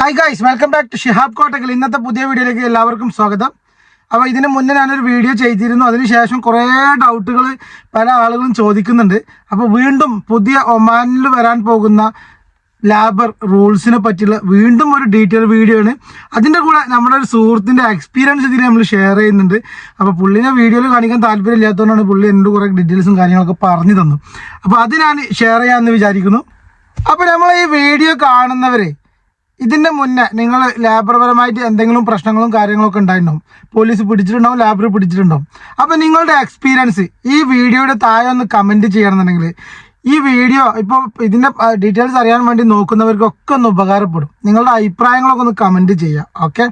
Hi guys welcome back to Shihab Kottakkal ഇന്നത്തെ പുതിയ വീഡിയോയിലേക്ക് എല്ലാവർക്കും സ്വാഗതം. അപ്പോൾ ഇതിന് മുന്നേ ഞാനൊരു വീഡിയോ ചെയ്തിരുന്നു. അതിനുശേഷം കുറേ ഡൗട്ടുകൾ പല ആളുകളും ചോദിക്കുന്നുണ്ട്. അപ്പോൾ വീണ്ടും പുതിയ ഒമാനിൽ വരാൻ പോകുന്ന ലാബർ റൂൾസിനെ പറ്റിയുള്ള വീണ്ടും ഒരു ഡീറ്റെയിൽ വീഡിയോ ആണ്. അതിന്റെ കൂടെ നമ്മുടെ ഒരു സുഹൃത്തിന്റെ എക്സ്പീരിയൻസ് ഇതിൽ നമ്മൾ ഷെയർ ചെയ്യുന്നുണ്ട്. അപ്പോൾ പുള്ളിനെ വീഡിയോയിൽ കാണിക്കാൻ താല്പര്യം ഇല്ലാത്തതുകൊണ്ടാണ് പുള്ളി എന്നോട് കുറേ ഡീറ്റെയിൽസും കാര്യങ്ങളൊക്കെ പറഞ്ഞു തന്നു. അപ്പോൾ അത് ഞാൻ ഷെയർ ചെയ്യാമെന്ന് വിചാരിക്കുന്നു. അപ്പോൾ നമ്മൾ ഈ വീഡിയോ കാണുന്നവരെ ഇതിന്റെ മുന്നേ നിങ്ങൾ ലാബർപരമായിട്ട് എന്തെങ്കിലും പ്രശ്നങ്ങളും കാര്യങ്ങളൊക്കെ ഉണ്ടായിട്ടുണ്ടാവും. Police പിടിച്ചിട്ടുണ്ടാവും labour പിടിച്ചിട്ടുണ്ടാവും. അപ്പൊ നിങ്ങളുടെ എക്സ്പീരിയൻസ് ഈ വീഡിയോയുടെ താഴെ ഒന്ന് കമന്റ് ചെയ്യണമെന്നുണ്ടെങ്കിൽ ഈ വീഡിയോ ഇപ്പോൾ ഇതിന്റെ ഡീറ്റെയിൽസ് അറിയാൻ വേണ്ടി നോക്കുന്നവർക്കൊക്കെ ഒന്ന് ഉപകാരപ്പെടും. നിങ്ങളുടെ അഭിപ്രായങ്ങളൊക്കെ ഒന്ന് കമന്റ് ചെയ്യുക ഓക്കെ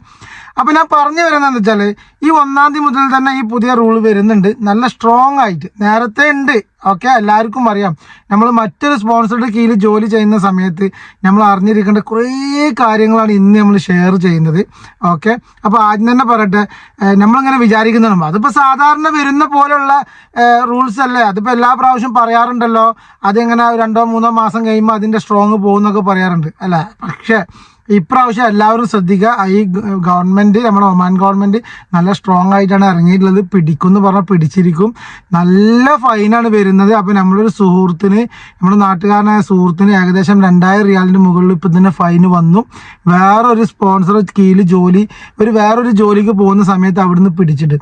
അപ്പൊ ഞാൻ പറഞ്ഞു വരുന്നതെന്ന് വെച്ചാൽ ഈ ഒന്നാം തീയതി മുതൽ തന്നെ ഈ പുതിയ റൂൾ വരുന്നുണ്ട്. നല്ല സ്ട്രോങ് ആയിട്ട്. നേരത്തെ ഉണ്ട്. ഓക്കെ എല്ലാവർക്കും അറിയാം. നമ്മൾ മറ്റൊരു സ്പോൺസറുടെ കീഴിൽ ജോലി ചെയ്യുന്ന സമയത്ത് നമ്മൾ അറിഞ്ഞിരിക്കേണ്ട കുറേ കാര്യങ്ങളാണ് ഇന്ന് നമ്മൾ ഷെയർ ചെയ്യുന്നത്. ഓക്കെ അപ്പോൾ ആദ്യം തന്നെ പറയട്ടെ നമ്മളിങ്ങനെ വിചാരിക്കുന്നതാണ് അതിപ്പോൾ സാധാരണ വരുന്ന പോലെയുള്ള റൂൾസ് അല്ലേ? അതിപ്പോൾ എല്ലാ പ്രാവശ്യം പറയാറുണ്ടല്ലോ അതെങ്ങനെ രണ്ടോ മൂന്നോ മാസം കഴിയുമ്പോൾ അതിന്റെ സ്ട്രോങ് പോകുന്നൊക്കെ പറയാറുണ്ട് അല്ലേ? പക്ഷേ ഇപ്രാവശ്യം എല്ലാവരും ശ്രദ്ധിക്കുക ഈ ഗവൺമെന്റ് നമ്മുടെ ഒമാൻ ഗവൺമെന്റ് നല്ല സ്ട്രോങ് ആയിട്ടാണ് ഇറങ്ങിയിട്ടുള്ളത്. പിടിക്കും എന്ന് പറഞ്ഞാൽ പിടിച്ചിരിക്കും. നല്ല ഫൈനാണ് വരുന്നത്. അപ്പൊ നമ്മളൊരു സുഹൃത്തിന് നമ്മുടെ നാട്ടുകാരനായ സുഹൃത്തിന് ഏകദേശം രണ്ടായിരം റിയാലിന്റെ മുകളിൽ ഇപ്പം തന്നെ ഫൈന് വന്നു. വേറൊരു സ്പോൺസർ കീഴിൽ ജോലി ഒരു വേറൊരു ജോലിക്ക് പോകുന്ന സമയത്ത് അവിടുന്ന് പിടിച്ചിട്ട്.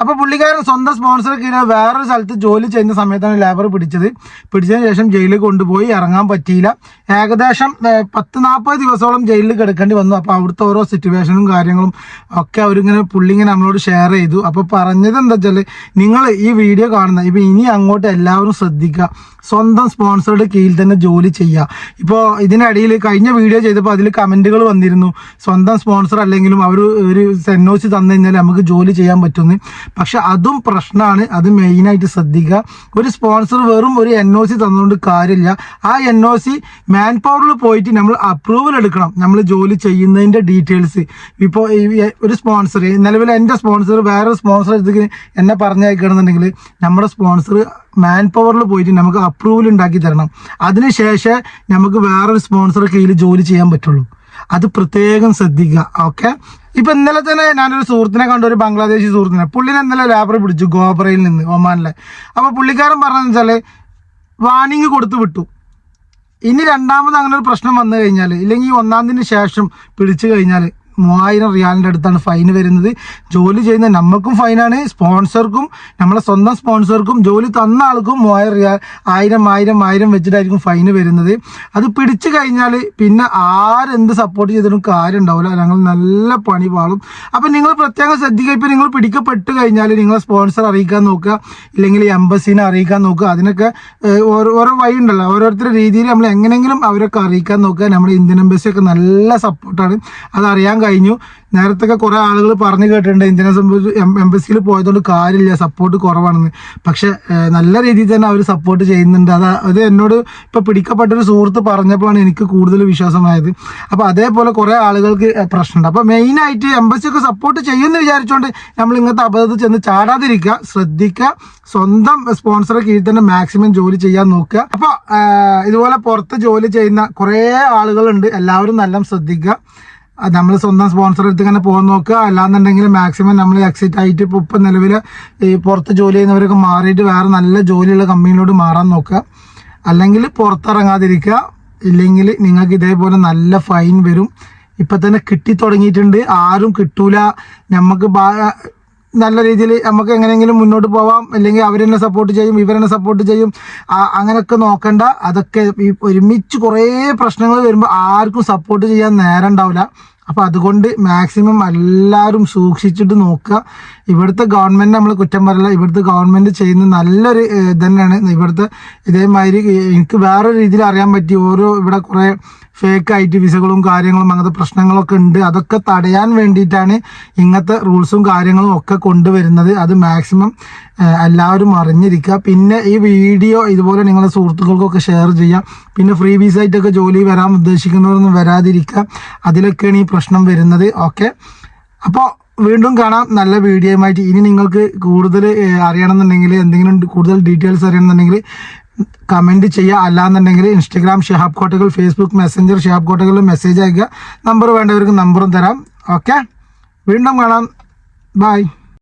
അപ്പൊ പുള്ളിക്കാരൻ സ്വന്തം സ്പോൺസർ കീഴിൽ വേറൊരു സ്ഥലത്ത് ജോലി ചെയ്യുന്ന സമയത്താണ് ലേബർ പിടിച്ചത്. പിടിച്ചതിന് ശേഷം ജയിലിൽ കൊണ്ടുപോയി ഇറങ്ങാൻ പറ്റിയില്ല. ഏകദേശം പത്ത് നാൽപ്പത് ദിവസത്തോളം ജയിലിൽ കിടക്കേണ്ടി വന്നു. അപ്പോൾ അവിടുത്തെ ഓരോ സിറ്റുവേഷനും കാര്യങ്ങളും ഒക്കെ അവരിങ്ങനെ പുള്ളി ഇങ്ങനെ നമ്മളോട് ഷെയർ ചെയ്തു. അപ്പോൾ പറഞ്ഞത് എന്താ വെച്ചാൽ നിങ്ങൾ ഈ വീഡിയോ കാണുന്ന ഇപ്പം ഇനി അങ്ങോട്ട് എല്ലാവരും ശ്രദ്ധിക്കുക. സ്വന്തം സ്പോൺസറുടെ കീഴിൽ തന്നെ ജോലി ചെയ്യുക. ഇപ്പോൾ ഇതിനിടയിൽ കഴിഞ്ഞ വീഡിയോ ചെയ്തപ്പോൾ അതിൽ കമന്റുകൾ വന്നിരുന്നു. സ്വന്തം സ്പോൺസർ അല്ലെങ്കിലും അവർ ഒരു എൻഒസി തന്നു കഴിഞ്ഞാൽ നമുക്ക് ജോലി ചെയ്യാൻ പറ്റുമെന്ന് പക്ഷെ അതും പ്രശ്നമാണ് അത് മെയിനായിട്ട് ശ്രദ്ധിക്കുക. ഒരു സ്പോൺസർ വെറും ഒരു എൻ ഒ സി തന്നുകൊണ്ട് കാര്യമില്ല. ആ എൻ ഒ സി മാൻ പവറിൽ പോയിട്ട് നമ്മൾ അപ്രൂവൽ എടുക്കണം. നമ്മൾ ജോലി ചെയ്യുന്നതിന്റെ ഡീറ്റെയിൽസ് ഇപ്പോൾ ഒരു സ്പോൺസർ നിലവിൽ എന്റെ സ്പോൺസർ വേറെ സ്പോൺസർ എടുത്ത് എന്നെ പറഞ്ഞയക്കണമെന്നുണ്ടെങ്കിൽ നമ്മുടെ സ്പോൺസർ മാൻ പവറിൽ പോയിട്ട് നമുക്ക് അപ്രൂവൽ ഉണ്ടാക്കി തരണം. അതിനുശേഷം നമുക്ക് വേറൊരു സ്പോൺസർ കീഴിൽ ജോലി ചെയ്യാൻ പറ്റുള്ളൂ. അത് പ്രത്യേകം ശ്രദ്ധിക്കുക ഓക്കെ ഇപ്പൊ ഇന്നലെ തന്നെ ഞാനൊരു സുഹൃത്തിനെ കണ്ടു ഒരു ബംഗ്ലാദേശി സുഹൃത്തിനെ. പുള്ളിനെ ഇന്നലെ ലാബറി പിടിച്ചു ഗോബ്രയിൽ നിന്ന് ഒമാനിലെ. അപ്പൊ പുള്ളിക്കാരൻ പറഞ്ഞെന്ന് വെച്ചാൽ വാണിംഗ് കൊടുത്തു വിട്ടു. ഇനി രണ്ടാമത് അങ്ങനെ ഒരു പ്രശ്നം വന്നു കഴിഞ്ഞാൽ ഇല്ലെങ്കിൽ ഒന്നാം തീയതിന് ശേഷം പിടിച്ചു കഴിഞ്ഞാൽ മൂവായിരം റിയാലിന്റെ അടുത്താണ് ഫൈൻ വരുന്നത്. ജോലി ചെയ്യുന്ന നമ്മൾക്കും ഫൈനാണ് സ്പോൺസർക്കും നമ്മളെ സ്വന്തം സ്പോൺസർക്കും ജോലി തന്ന ആൾക്കും മൂവായിരം റിയാൽ ആയിരം ആയിരം ആയിരം വെച്ചിട്ടായിരിക്കും ഫൈൻ വരുന്നത്. അത് പിടിച്ചു കഴിഞ്ഞാൽ പിന്നെ ആരെന്ത് സപ്പോർട്ട് ചെയ്തിട്ടും കാര്യം ഉണ്ടാവില്ല ഞങ്ങൾ നല്ല പണി പാളും. അപ്പം നിങ്ങൾ പ്രത്യേകം ശ്രദ്ധിക്കുക. ഇപ്പം നിങ്ങൾ പിടിക്കപ്പെട്ട് കഴിഞ്ഞാൽ നിങ്ങളെ സ്പോൺസർ അറിയിക്കാൻ നോക്കുക. ഇല്ലെങ്കിൽ എംബസിനെ അറിയിക്കാൻ നോക്കുക. അതിനൊക്കെ ഓരോ ഓരോ വഴി ഉണ്ടല്ലോ. ഓരോരുത്തരുടെ രീതിയിൽ നമ്മൾ എങ്ങനെയെങ്കിലും അവരൊക്കെ അറിയിക്കാൻ നോക്കുക. നമ്മുടെ ഇന്ത്യൻ എംബസിയൊക്കെ നല്ല സപ്പോർട്ടാണ് അത് കഴിഞ്ഞു. നേരത്തെ കുറെ ആളുകൾ പറഞ്ഞു കേട്ടിട്ടുണ്ട് ഇന്ത്യൻ എംബസിയിൽ പോയതുകൊണ്ട് കാര്യമില്ല സപ്പോർട്ട് കുറവാണെന്ന്. പക്ഷെ നല്ല രീതിയിൽ തന്നെ അവർ സപ്പോർട്ട് ചെയ്യുന്നുണ്ട്. അത് അത് എന്നോട് ഇപ്പൊ പിടിക്കപ്പെട്ടൊരു സുഹൃത്ത് പറഞ്ഞപ്പോഴാണ് എനിക്ക് കൂടുതൽ വിശ്വാസമായത്. അപ്പോൾ അതേപോലെ കുറേ ആളുകൾക്ക് പ്രശ്നമുണ്ട്. അപ്പൊ മെയിൻ ആയിട്ട് എംബസി ഒക്കെ സപ്പോർട്ട് ചെയ്യുമെന്ന് വിചാരിച്ചുകൊണ്ട് നമ്മൾ ഇങ്ങനത്തെ അബദ്ധത്തിൽ ചെന്ന് ചാടാതിരിക്കുക ശ്രദ്ധിക്കുക സ്വന്തം സ്പോൺസറെ കീഴിൽ തന്നെ മാക്സിമം ജോലി ചെയ്യാൻ നോക്കുക. അപ്പോൾ ഇതുപോലെ പുറത്ത് ജോലി ചെയ്യുന്ന കുറേ ആളുകളുണ്ട്. എല്ലാവരും നല്ല ശ്രദ്ധിക്കുക. നമ്മൾ സ്വന്തം സ്പോൺസർ എടുത്ത് ഇങ്ങനെ പോകാൻ നോക്കുക. അല്ലാന്നുണ്ടെങ്കിൽ മാക്സിമം നമ്മൾ എക്സിറ്റ് ആയിട്ട് ഇപ്പോൾ ഇപ്പം നിലവിൽ ഈ പുറത്ത് ജോലി ചെയ്യുന്നവരൊക്കെ മാറിയിട്ട് വേറെ നല്ല ജോലിയുള്ള കമ്പനിയിലോട്ട് മാറാൻ നോക്കുക. അല്ലെങ്കിൽ പുറത്തിറങ്ങാതിരിക്കുക. ഇല്ലെങ്കിൽ നിങ്ങൾക്ക് ഇതേപോലെ നല്ല ഫൈൻ വരും. ഇപ്പം തന്നെ കിട്ടി തുടങ്ങിയിട്ടുണ്ട് ആരും കിട്ടൂല. നമുക്ക് നല്ല രീതിയിൽ നമുക്ക് എങ്ങനെയെങ്കിലും മുന്നോട്ട് പോവാം. അല്ലെങ്കിൽ അവരെന്നെ സപ്പോർട്ട് ചെയ്യും ഇവരെന്നെ സപ്പോർട്ട് ചെയ്യും. അങ്ങനെയൊക്കെ നോക്കണ്ട. അതൊക്കെ ഈ ഒരുമിച്ച് കുറേ പ്രശ്നങ്ങൾ വരുമ്പോൾ ആർക്കും സപ്പോർട്ട് ചെയ്യാൻ നേരം ഉണ്ടാവില്ല. അപ്പോൾ അതുകൊണ്ട് മാക്സിമം എല്ലാവരും സൂക്ഷിച്ചിട്ട് നോക്കുക. ഇവിടുത്തെ ഗവൺമെന്റ് നമ്മൾ കുറ്റം പറയില്ല. ഇവിടുത്തെ ഗവൺമെന്റ് ചെയ്യുന്ന നല്ലൊരു ഇത് തന്നെയാണ് ഇവിടുത്തെ ഇതേമാതിരി എനിക്ക് വേറൊരു രീതിയിൽ അറിയാൻ പറ്റി. ഓരോ ഇവിടെ കുറേ ഫേക്ക് ആയിട്ട് വിസകളും കാര്യങ്ങളും അങ്ങനത്തെ പ്രശ്നങ്ങളൊക്കെ ഉണ്ട്. അതൊക്കെ തടയാൻ വേണ്ടിയിട്ടാണ് ഇങ്ങനത്തെ റൂൾസും കാര്യങ്ങളും ഒക്കെ കൊണ്ടുവരുന്നത്. അത് മാക്സിമം എല്ലാവരും അറിഞ്ഞിരിക്കുക. പിന്നെ ഈ വീഡിയോ ഇതുപോലെ നിങ്ങളുടെ സുഹൃത്തുക്കൾക്കൊക്കെ ഷെയർ ചെയ്യാം. പിന്നെ ഫ്രീ വിസയായിട്ടൊക്കെ ജോലി വരാൻ ഉദ്ദേശിക്കുന്നവരൊന്നും വരാതിരിക്കുക. അതിലൊക്കെയാണ് ഈ പ്രശ്നം വരുന്നത്. ഓക്കെ അപ്പോൾ വീണ്ടും കാണാം. നല്ല വീഡിയോയുമായിട്ട് ഇനി നിങ്ങൾക്ക് കൂടുതൽ അറിയണമെന്നുണ്ടെങ്കിൽ എന്തെങ്കിലും കൂടുതൽ ഡീറ്റെയിൽസ് അറിയണമെന്നുണ്ടെങ്കിൽ കമന്റ് ചെയ്യുക. അല്ലാന്നുണ്ടെങ്കിൽ Instagram Shihab Kottakal Facebook Messenger Shihab കോട്ടകളിൽ message അയക്കുക. നമ്പർ വേണ്ടവർക്ക് നമ്പറും തരാം. ഓക്കെ വീണ്ടും കാണാം. ബൈ